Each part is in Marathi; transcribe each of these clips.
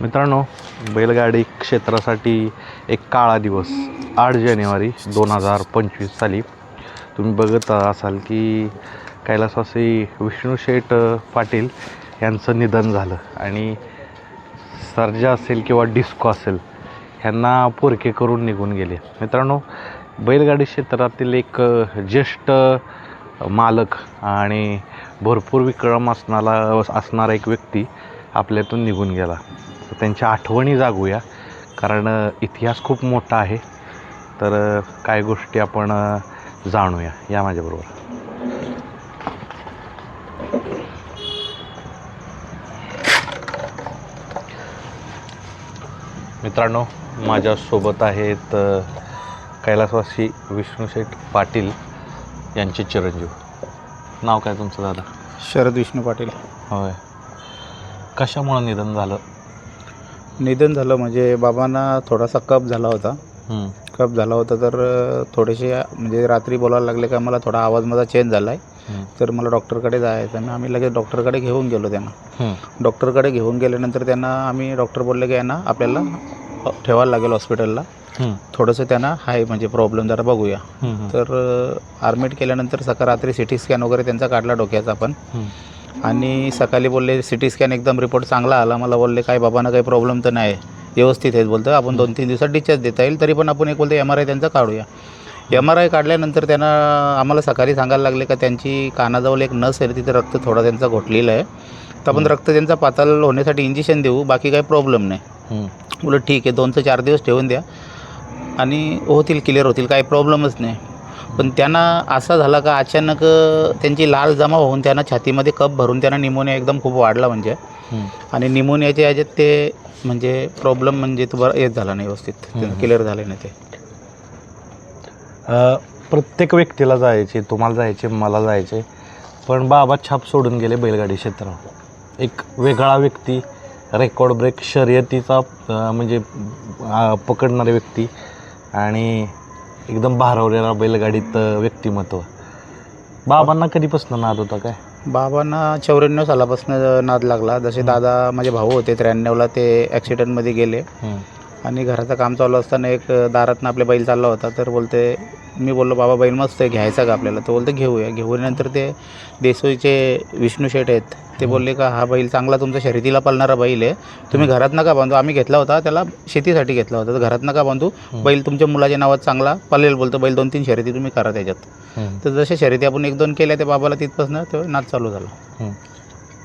मित्रांनो बैलगाडी क्षेत्रासाठी एक काळा दिवस आठ जानेवारी दोन हजार पंचवीस साली. तुम्ही बघत असाल की कैलासवासी विष्णू शेठ पाटील यांचं निधन झालं आणि सर्जा असेल किंवा डिस्को असेल ह्यांना पोरके करून निघून गेले. मित्रांनो बैलगाडी क्षेत्रातील एक ज्येष्ठ मालक आणि भरपूर विक्रम असणारा असणारा एक व्यक्ती आपल्यातून निघून गेला. त्यांच्या आठवणी जागूया. कारण इतिहास खूप मोठा आहे. तर काय गोष्टी आपण जाणूया या माझ्याबरोबर. मित्रांनो माझ्यासोबत आहेत कैलासवासी विष्णुशेठ पाटील यांचे चिरंजीव. नाव काय तुमचं दादा? शरद विष्णू पाटील. होय. कशामुळं निधन झालं? निधन झालं म्हणजे बाबांना थोडासा कप झाला होता. कप झाला होता तर थोडेसे म्हणजे रात्री बोलायला लागले का मला थोडा आवाज माझा चेंज झाला आहे तर मला डॉक्टरकडे जायचं आणि आम्ही लगेच डॉक्टरकडे घेऊन गेलो त्यांना. डॉक्टरकडे घेऊन गेल्यानंतर त्यांना आम्ही डॉक्टर बोलले की यांना आपल्याला ठेवायला लागेल हॉस्पिटलला थोडंसं त्यांना आहे म्हणजे प्रॉब्लेम जरा बघूया. तर आर्मिट केल्यानंतर सकाळ रात्री सी टी स्कॅन वगैरे त्यांचा काढला डोक्याचा पण. हम्म, आणि सकाळी बोलले सी टी स्कॅन एकदम रिपोर्ट चांगला आला. मला बोलले काय बाबांना काही प्रॉब्लेम तर नाही. व्यवस्थित आहेत बोलतं आपण दोन तीन दिवसात डिस्चार्ज देता येईल तरी पण आपण एक बोलतो एम आर आय त्यांचा काढूया. एम आर आय काढल्यानंतर त्यांना आम्हाला सकाळी सांगायला लागले का त्यांची कानाजवळ एक नस आहे तिथे रक्त थोडा त्यांचा घोटलेलं आहे. तर आपण रक्त त्यांचा पातळ होण्यासाठी इंजेक्शन देऊ बाकी काही प्रॉब्लेम नाही. बोलत ठीक आहे दोन ते चार दिवस ठेवून द्या. आणि होतील क्लिअर होतील काही प्रॉब्लेमच नाही. पण त्यांना असा झाला का अचानक त्यांची लाल जमा होऊन त्यांना छातीमध्ये कप भरून त्यांना निमोनिया एकदम खूप वाढला म्हणजे. आणि निमोनियाच्या ह्याच्यात ते म्हणजे प्रॉब्लेम म्हणजे तो बरं येत झाला नाही व्यवस्थित. क्लिअर झाले नाही ते प्रत्येक व्यक्तीला जायचे तुम्हाला जायचे मला जायचे पण बाबा छाप सोडून गेले बैलगाडी क्षेत्रावर एक वेगळा व्यक्ती रेकॉर्ड ब्रेक शर्यतीचा म्हणजे पकडणारे व्यक्ती आणि एकदम भारावलेला बैलगाडीत व्यक्तिमत्व. बाबांना कधीपासून नाद होता काय? बाबांना चौऱ्याण्णव सालापासून नाद लागला. जसे दादा माझे भाऊ होते त्र्याण्णवला ते ॲक्सिडेंटमध्ये गेले. आणि घराचं काम चालू असताना एक दारातनं आपले बैल चालला होता तर बोलते मी बोललो बाबा बैल मस्त आहे घ्यायचा का आपल्याला? तो बोलते घेऊया. घेऊनंतर ते देसोईचे विष्णू शेठ आहेत ते बोलले का हा बैल चांगला तुमचा शर्यतीला पालणारा बैल आहे. तुम्ही घरात नका बांधू आम्ही घेतला होता त्याला शेतीसाठी घेतला होता. तर घरात नका बांधू बैल तुमच्या मुलाच्या नावात चांगला पलेल बोलतो बैल दोन तीन शर्यती तुम्ही करा त्याच्यात. तर जशा शर्यती आपण एक दोन केल्या त्या बाबाला तिथपासून तो नाच चालू झाला.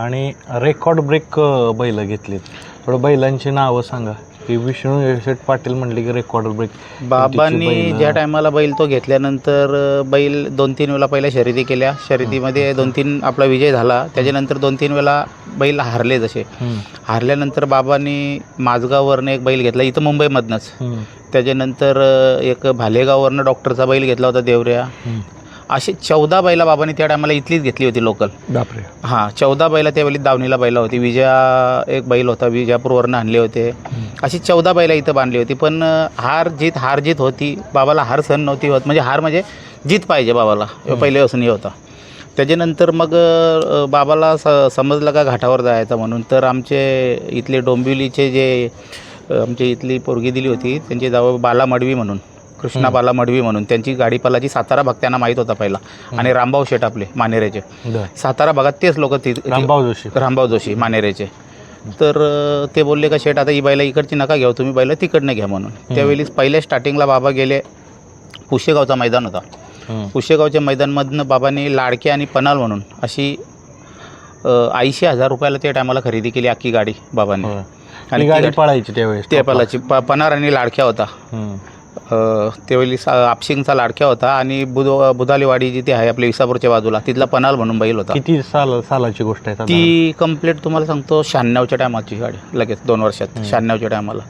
आणि रेकॉर्ड ब्रेक बैल घेतलीत. थोडं बैलांची नावं सांगा. की विष्णू शेठ पाटील म्हणले की रेकॉर्ड ब्रेक बाबांनी ज्या टायमाला बैल तो घेतल्यानंतर बैल दोन तीन वेळा पहिल्या शर्यती केल्या. शर्यतीमध्ये दोन तीन आपला विजय झाला. त्याच्यानंतर दोन तीन वेळा बैल हारले जसे. हारल्यानंतर बाबांनी माझगाववरनं एक बैल घेतला इथं मुंबईमधनंच. त्याच्यानंतर एक भालेगाववरनं डॉक्टरचा बैल घेतला होता देवऱ्या. असे चौदा बैला बाबांनी त्या टायमाला इथलीच घेतली होती लोकल बापरे. हां चौदा बैला त्यावेळी दावणीला बैला होती. विजया एक बैल होता विजापूरवरनं आणले होते. अशी चौदा बैला इथं बांधली होती. पण हार जीत हार जीत होती. बाबाला हार सहन नव्हती होत. म्हणजे हार म्हणजे जीत पाहिजे बाबाला. हे पहिल्यापासून हे होता. त्याच्यानंतर मग बाबाला स समजलं का घाटावर जायचं म्हणून. तर आमचे इथले डोंबिवलीचे जे आमची इथली पोरगी दिली होती. त्यांची जावं बाला मडवी म्हणून. कृष्णा बाला मडवी म्हणून. त्यांची गाडी पलाची सातारा भाग त्यांना माहीत होता पहिला. आणि रामभाऊ शेठ आपले मानेरेचे सातारा भागात तेच लोक ती रामभाऊ जोशी. रामभाऊ जोशी मानेरेचे. तर ते बोलले का शेठ आता ही बैला इकडची नका घ्या तुम्ही बैला तिकडनं घ्या म्हणून. त्यावेळी पहिल्या स्टार्टिंगला बाबा गेले पुशेगावचा मैदान होता. पुशेगावच्या मैदानमधनं बाबांनी लाडके आणि पनाल म्हणून अशी ऐंशी हजार रुपयाला त्या टायमाला खरेदी केली अख्खी गाडी बाबांनी. आणि गाडी पळायची त्यावेळेस. ते पलाची. प पनार आणि लाडक्या होता. त्यावेळी सा आपशिंगचा लाडक्या होता आणि बुध बुधालीवाडी जिथे आहे आपल्या विसापूरच्या बाजूला तिथला पनाल म्हणून बैल होता. किती साल सालाची गोष्ट आहे साधारण? ती कंप्लीट तुम्हाला सांगतो शहाण्णवच्या टायमाची गाडी लगेच दोन वर्षात शहाण्णवच्या टायमाला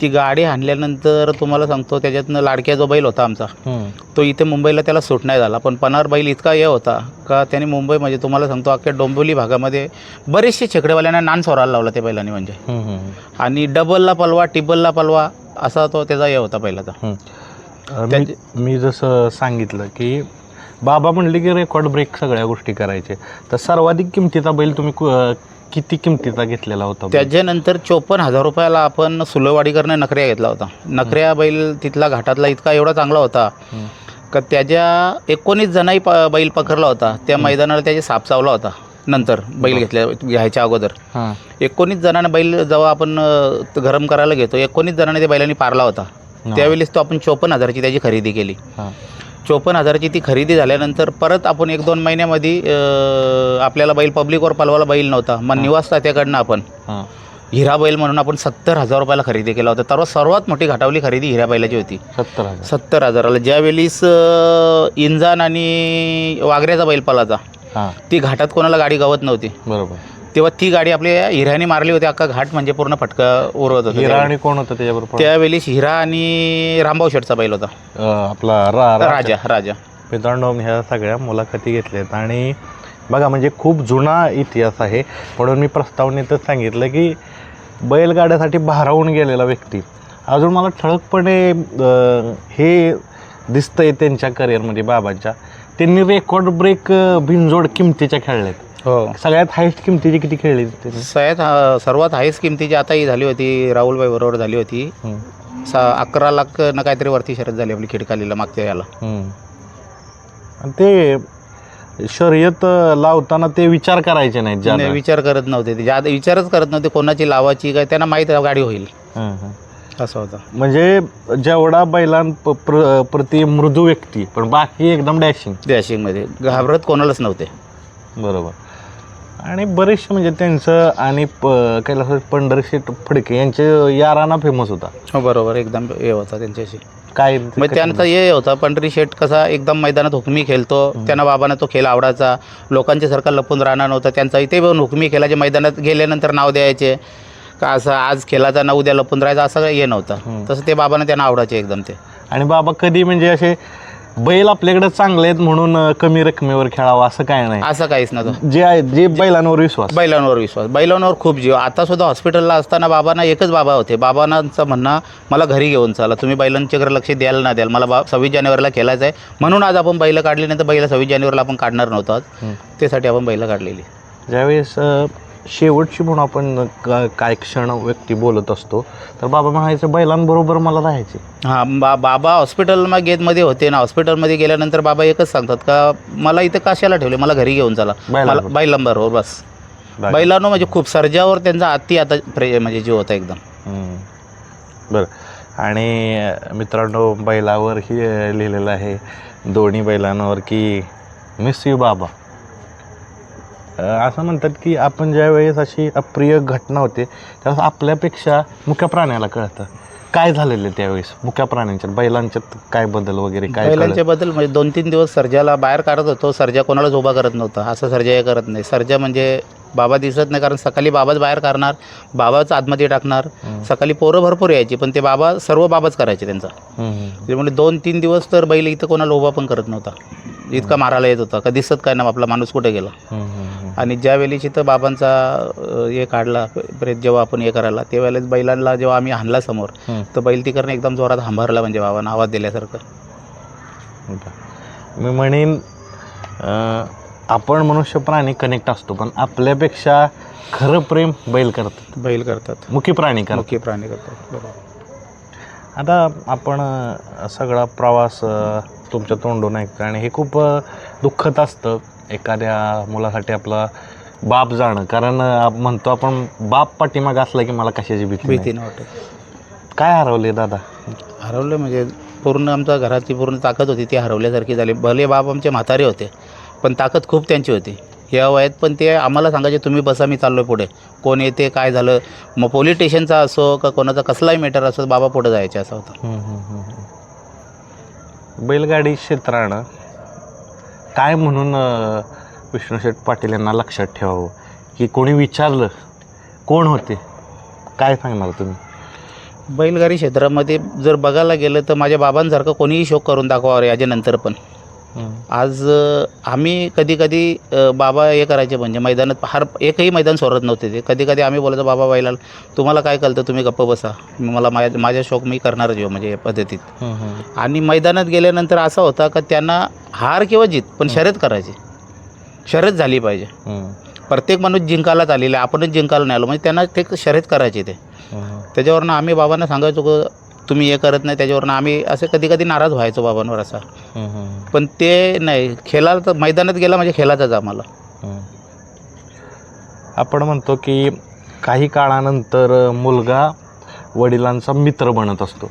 ती गाडी आणल्यानंतर तुम्हाला सांगतो त्याच्यातनं लाडक्या जो बैल होता आमचा हम्म, तो इथे मुंबईला त्याला सूट नाही झाला. पण पनार बैल इतका हे होता का त्याने मुंबई म्हणजे तुम्हाला सांगतो अख्ख्या डोंबिवली भागामध्ये बरेचसे छकडेवाल्यांना नान सोरायला लावला त्या बैलांनी म्हणजे. हम्म, हम्म, आणि डबलला पलवा टिबलला पलवा असा तो त्याचा हे होता पहिलाचा. हम्म. अ, मी मी जसं सांगितलं की बाबा म्हणले की रेकॉर्ड ब्रेक सगळ्या गोष्टी करायचे. तर सर्वाधिक किमतीचा बैल तुम्ही कु- अ, किती किमतीचा घेतलेला होता बैल? त्याच्यानंतर चोपन्न हजार रुपयाला आपण सुलवाडीकरनं नखऱ्या घेतला होता. नखऱ्या बैल तिथला घाटातला इतका एवढा चांगला होता हं. का त्याच्या एकोणीस जणाही प बैल पकडला होता. त्या मैदानाला त्याचे साप चावला होता. नंतर बैल घेतल्या घ्यायच्या अगोदर. हां. एकोणीस जणांना बैल जेव्हा आपण अ, गरम करायला घेतो एकोणीस जणांना त्या बैलांनी पारला होता. त्यावेळेस तो आपण चोपन्न हजाराची त्याची खरेदी केली. हां. चोपन्न हजाराची ती खरेदी झाल्यानंतर परत आपण एक दोन महिन्यामध्ये अ, आपल्याला बैल पब्लिकवर पलवाला बैल नव्हता. मग निवास तात्याकडनं आपण हां. हिरा बैल म्हणून आपण सत्तर हजार रुपयाला खरेदी केला होता. तर सर्वात मोठी घाटावली खरेदी हिरा बैलाची होती. सत्तर हजार. सत्तर हजाराला. ज्यावेळेस अ, इंजान आणि वाघऱ्याचा बैल पलाचा हां. ती घाटात कोणाला गाडी गावत नव्हती. बरोबर. तेव्हा ती गाडी आपल्या हिऱ्याने मारली होती अख्खा घाट म्हणजे पूर्ण फटका उरवत होता. हिरा त्यावेळी. आणि कोण होतं त्याच्याबरोबर त्यावेळेस हिरा आणि रामभाऊ शेटचा बैल होता. अं, आपला रा रा- राजा राजा. मित्रांनो मी ह्या सगळ्या मुलाखती घेतल्यात आणि बघा म्हणजे खूप जुना इतिहास आहे. म्हणून मी प्रस्तावनेतच सांगितलं की बैलगाड्यासाठी भारावून गेलेला व्यक्ती. अजून मला ठळकपणे अं, हे दिसतंय त्यांच्या करिअरमध्ये बाबांच्या. त्यांनी रेकॉर्ड ब्रेक बिनजोड किमतीच्या खेळल्यात हो. सगळ्यात हायस्ट किमतीची किती खेळली त्यांनी? सगळ्यात सर्वात हायस्ट किमतीची आता ही झाली होती राहुलबाई बरोबर झाली होती. हम्म, सा अकरा लाख न काहीतरी वरती शरद झाली आपली खिडकालीला मागच्या याला. हम्म. आणि ते शर्यत लावताना ते विचार करायचे नाहीत ज्यादा. नाही, विचार करत नव्हते ते. ज्यादा विचारच करत नव्हते कोणाची लावायची काय त्यांना माहीत गाडी होईल. हं, हं. असं होतं. म्हणजे जेवढा बैलां प- प्र प्रति मृदू व्यक्ती पण बाकी एकदम डॅशिंग डॅशिंगमध्ये घाबरत कोणालाच नव्हते. बरोबर. आणि बरेचसे म्हणजे त्यांचं आणि प कैलास पंढरशेठ फडके यांचे याराना फेमस होता. हो बरोबर. एकदम हे होता त्यांच्याशी. काय मग त्यांचा हे होता पंढरी शेट कसा एकदम मैदानात हुकमी खेळतो. त्यांना बाबांना तो खेळ आवडायचा. लोकांच्या सारखा लपून राहणार नव्हता. त्यांचा इथे पण हुकमी खेळायचे मैदानात गेल्यानंतर नाव द्यायचे. का असं आज खेळाचा ना उद्या लपून राहायचा असं काही हे नव्हतं. तसं ते बाबांना त्यांना आवडायचे एकदम ते. आणि बाबा कधी म्हणजे असे बैल आपल्याकडे चांगले आहेत म्हणून कमी रकमेवर खेळावं असं काय नाही. असं काहीच नव्हतं. जे आहे जे बैलांवर विश्वास. बैलांवर विश्वास. बैलांवर खूप जीव. आता सुद्धा हॉस्पिटलला असताना बाबांना एकच बाबा होते. बाबांचं म्हणणं मला घरी घेऊन चला. तुम्ही बैलांच्याकडे लक्ष द्याल ना द्याल. मला बा सव्वीस जानेवारीला खेळायचं आहे. म्हणून आज आपण बैलं काढली नाही तर बैलं सव्वीस जानेवारीला आपण काढणार नव्हतो. त्यासाठी आपण बैलं काढलेली. ज्यावेळेस शेवटची म्हणून आपण का- काय क्षण व्यक्ती बोलत असतो. तर बाबा म्हणायचं बैलांबरोबर मला राहायचे हां बा बाबा हॉस्पिटल मग गेटमध्ये होते ना हॉस्पिटलमध्ये गेल्यानंतर बाबा एकच सांगतात का मला इथं कशाला ठेवले मला घरी घेऊन चला. मला बैलांबरोबर. बैलांबरोबर. बस बैलांनो म्हणजे खूप सर्जावर त्यांचा अति आता प्रे म्हणजे जीव होता एकदम. हम्म. बरं. आणि अ, मित्रांनो बैलावर ही अ, लिहिलेलं आहे दोन्ही बैलांवर की मिस यू बाबा. असं म्हणतात की आपण ज्या वेळेस अशी अप्रिय घटना होते त्यावेळेस आपल्यापेक्षा मुख्य प्राण्याला कळतं. काय झालेलं त्यावेळेस? मुख्या प्राण्यांच्यात बैलांच्यात काय बदल वगैरे काय? बैलांच्या बद्दल म्हणजे दोन तीन दिवस सर्जाला बाहेर काढत होतो सर्जा कोणालाच उभा करत नव्हता. असं सर्जा हे करत नाही. सर्जा म्हणजे बाबा दिसत नाही कारण सकाळी बाबाच बाहेर काढणार बाबाच आतमध्ये टाकणार. सकाळी पोरं भरपूर यायची पण ते बाबा सर्व बाबाच करायचे त्यांचा. त्यामुळे दोन तीन दिवस तर बैल इथं कोणाला उभा पण करत नव्हता. इतका मारायला येत होता. का दिसत काय ना आपला माणूस कुठे गेला. आणि ज्या वेळेस इथं बाबांचा हे काढला प्रेत जेव्हा आपण हे करायला त्यावेळेस बैलांना जेव्हा आम्ही हाणला समोर. तर बैल तिकडनं एकदम जोरात हांबरला म्हणजे बाबांना आवाज दिल्यासारखं. मी म्हणेन आपण मनुष्य प्राणी कनेक्ट असतो पण आपल्यापेक्षा खरं प्रेम बैल करतात. बैल करतात. मुखी प्राणी करतात. मुख्य प्राणी करतात. बरोबर. आता आपण सगळा प्रवास तुमच्या तोंडून ऐकतो आणि हे खूप दुःखद असतं एखाद्या मुलासाठी आपला बाप जाणं. कारण आप- म्हणतो आपण बाप पाठीमाग असला की मला कशाची भीती. भीती नाही वाटत. काय हरवले दादा? हरवलं म्हणजे पूर्ण आमच्या घराची पूर्ण ताकद होती. ती हरवल्यासारखी झाली. भले बाप आमचे म्हातारे होते पण ताकद खूप त्यांची होती. या वयात पण ते आम्हाला सांगायचे तुम्ही बसा मी चाललो पुढे. कोण येते काय झालं? मग पोलीस स्टेशनचा असो का कोणाचा कसलाही मॅटर असो बाबा पुढे जायचे असं होतं हम्म, हम्म, हम्म, हम्म. बैलगाडी क्षेत्रानं काय म्हणून विष्णूशेठ पाटील यांना लक्षात ठेवावं? की कोणी विचारलं कोण होते? काय सांगणार तुम्ही? बैलगाडी क्षेत्रामध्ये जर बघायला गेलं तर माझ्या बाबांसारखं कोणीही शोक करून दाखवावं याच्यानंतर पण. आज आम्ही कधी कधी बाबा हे करायचे म्हणजे मैदानात हर एकही मैदान सोडत नव्हते ते. कधी कधी आम्ही बोलायचो बाबा बैलाला तुम्हाला काय कळतं तुम्ही गप्प बसा. मला माझ्या माझ्या शौक मी करणार जेव्हा म्हणजे या पद्धतीत. आणि मैदानात गेल्यानंतर असा होता का त्यांना हार किंवा जीत पण शर्यत करायची. शर्यत झाली पाहिजे. प्रत्येक माणूस जिंकायलाच आलेला आहे. आपणच जिंकायला नाही आलो. म्हणजे त्यांना ते शर्यत करायची ते. त्याच्यावरनं आम्ही बाबांना सांगायचो तुम्ही हे करत नाही त्याच्यावरनं आम्ही असे कधी कधी नाराज व्हायचो बाबांवर असा. पण ते नाही खेळायला तर मैदानात गेला म्हणजे खेळायचंच आम्हाला. आपण म्हणतो की काही काळानंतर मुलगा वडिलांचा मित्र बनत असतो.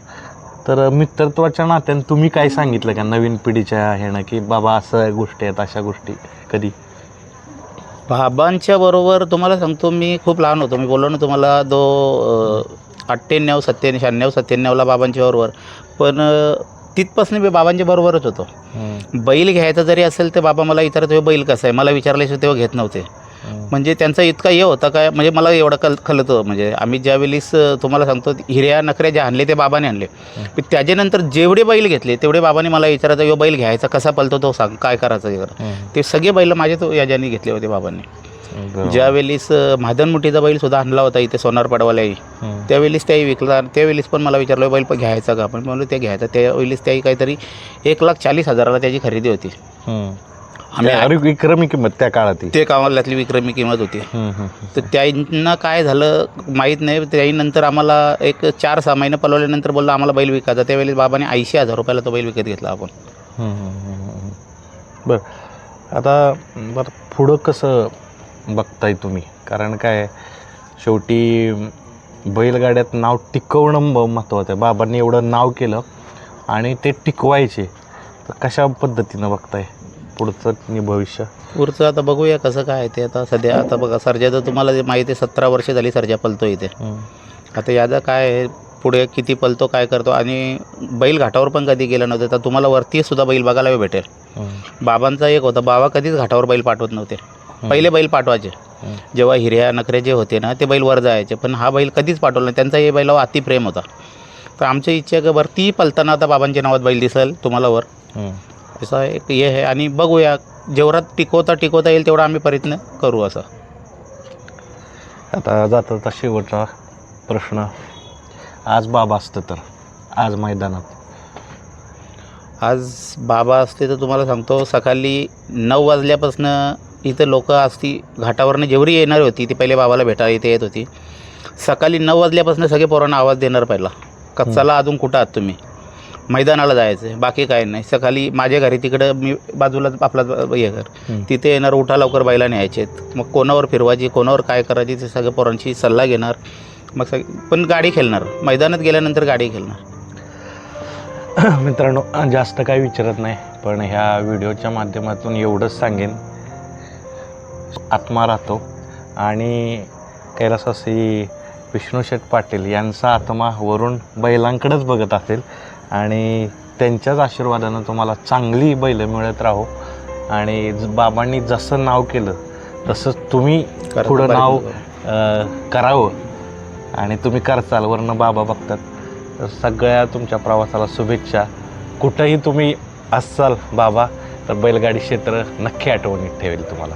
तर मित्रत्वाच्या नात्याने तुम्ही काय सांगितलं का नवीन पिढीच्या ह्यानं की बाबा असं गोष्टी आहेत अशा गोष्टी कधी? बाबांच्या बरोबर तुम्हाला सांगतो मी खूप लहान होतो. मी बोललो ना तुम्हाला दो अठ्ठ्याण्णव सत्त्याण्णव शहाण्णव सत्त्याण्णवला बाबांच्या बरोबर. पण तिथपासून मी बाबांच्या बरोबरच होतो. बैल घ्यायचा जरी असेल तर बाबा मला विचारत "हे बैल कसं आहे? मला विचारल्याशिवाय तेव्हा घेत नव्हते. म्हणजे त्यांचा इतका हे होता काय म्हणजे मला एवढं कल खलतं म्हणजे आम्ही ज्यावेळेस तुम्हाला सांगतो हिऱ्या नखऱ्या जे आणले ते बाबाने आणले. पण त्याच्यानंतर जेवढे बैल घेतले तेवढे बाबाने मला विचारायचं यो बैल घ्यायचा कसा पलतो तो? सांग काय करायचं? कर ते सगळे बैल माझे तो याच्याने घेतले होते बाबांनी. ज्यावेळेस अ, महादनमुठीचा बैल सुद्धा आणला होता इथे सोनारपाडवाल्याही त्यावेळेस त्याही विकला त्यावेळेस पण मला विचारलं बैल पण घ्यायचा का? पण म्हणलं ते घ्यायचा. त्यावेळेस त्याही काहीतरी एक लाख चाळीस हजाराला त्याची खरेदी होती. आम्ही विक्रमी किंमत त्या काळात. ते कामाल्यातली विक्रमी किंमत होती. तर त्यांना काय झालं माहीत नाही. त्यानंतर आम्हाला एक चार सहा महिने पलवल्यानंतर बोललं आम्हाला बैल विकायचा त्यावेळेस बाबाने ऐंशी हजार रुपयाला तो बैल विकत घेतला आपण. बरं. आता बरं पुढं कसं बघताय तुम्ही. कारण काय शेवटी बैलगाड्यात नाव टिकवणं महत्त्वाचं आहे. बाबांनी एवढं नाव केलं आणि ते टिकवायचे. तर कशा पद्धतीनं बघताय पुढचं भविष्य? पुढचं आता बघूया कसं काय ते. आता सध्या आता बघा सर्जा तर तुम्हाला जे माहिती आहे सतरा वर्ष झाली सर्जा पलतो इथे. आता याचा काय आहे पुढे किती पलतो काय करतो आणि बैल घाटावर पण कधी गेलं नव्हतं तर तुम्हाला वरती सुद्धा बैल बघायला भेटेल. बाबांचा एक होता बाबा कधीच घाटावर बैल पाठवत नव्हते. पहिले बैल पाठवायचे. जेव्हा हिऱ्या नखरे जे होते ना ते बैल वर जायचे. पण हा बैल कधीच पाठवला नाही. त्यांचा हे बैलावर अतिप्रेम होता. तर आमची इच्छा की वरती पलताना आता बाबांच्या नावात बैल दिसेल तुम्हाला वर. असा एक हे आहे. आणि बघूया जेवढा टिकवता टिकवता येईल तेवढा आम्ही प्रयत्न करू असं. आता जाता जाता शेवटचा प्रश्न. आज बाबा असतं तर आज मैदानात. आज बाबा असते तर तुम्हाला सांगतो सकाळी नऊ वाजल्यापासून इथं लोक असती घाटावरनं जेवढी येणार होती ती पहिले बाबाला भेटायला इथे येत होती. सकाळी नऊ वाजल्यापासून सगळे पोरांना आवाज देणार पहिला. कच्चाला अजून कुठं आहात तुम्ही? मैदानाला जायचं बाकी काय नाही. सकाळी माझ्या घरी तिकडं मी बाजूला आपला हे घर. तिथे येणार उठा लवकर बैला न्यायचे. मग कोणावर फिरवायची कोणावर काय करायची ते सगळ्या पोरांची सल्ला घेणार. मग सग पण गाडी खेळणार. मैदानात गेल्यानंतर गाडी खेळणार. मित्रांनो जास्त काही विचारत नाही पण ह्या व्हिडिओच्या माध्यमातून एवढंच सांगेन. आत्मा राहतो. आणि कैलासवासी विष्णुशेठ पाटील यांचा आत्मा वरून बैलांकडेच बघत असेल. आणि त्यांच्याच आशीर्वादानं तुम्हाला चांगली बैलं मिळत राहो. आणि बाबांनी जसं नाव केलं तसंच तुम्ही पुढं नाव करावं. आणि तुम्ही करचाल वरनं बाबा बघतात. तर सगळ्या तुमच्या प्रवासाला शुभेच्छा. कुठंही तुम्ही असाल बाबा तर बैलगाडी क्षेत्र नक्की आठवणीत ठेवेल तुम्हाला.